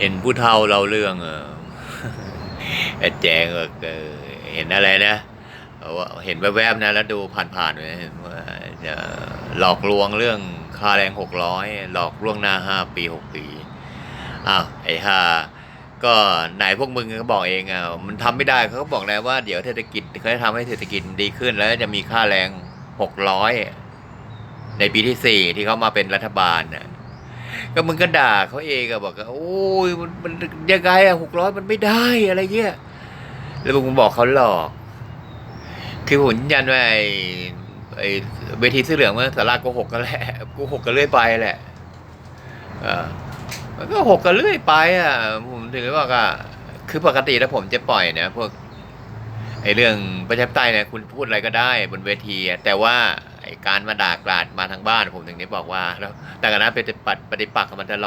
เห็นผู้เฒ่าเราเรื่องเออแจงเออเห็นอะไรนะว่าเห็นแวบๆนะแล้วดูผ่านๆไปเห็นว่าจะหลอกลวงเรื่องค่าแรงหกร้อยหลอกล่วงหน้าห้าปีหกปีอ้าวไอ้ห่าก็ไหนพวกมึงก็บอกเองอะมันทำไม่ได้เขาก็บอกแล้วว่าเดี๋ยวเศรษฐกิจเขาจะทำให้เศรษฐกิจดีขึ้น แล้วจะมีค่าแรงหกร้อยในปีที่สี่ที่เขามาเป็นรัฐบาลน่ะ ก็มึงก็ด่าเขาเองอะบอกว่าโอ้ยมันมันยังไงอะหกร้อยมันไม่ได้อะไรเงี้ยแล้วมึงบอกเขาหลอก คือผมยันว่าไอ้ไอ้เวทีเสื้อเหลืองมันสาราโกหกกันแหละโกหกกันเรื่อยไปแหละเออมันก็หกกันเรื่อยไปอะผมถึงได้บอกอะคือปกติแล้วผมจะปล่อยนะพวกไอ้เรื่องประชาธิปไตยเนี่ยคุณพูดอะไรก็ได้บนเวทีแต่ว่า การมาด่ากราดมาทางบ้านผมถึงได้บอกว่าแล้วแต่ก็นนั้นปฏิปัติปฏิปักษ์กับมันตลอด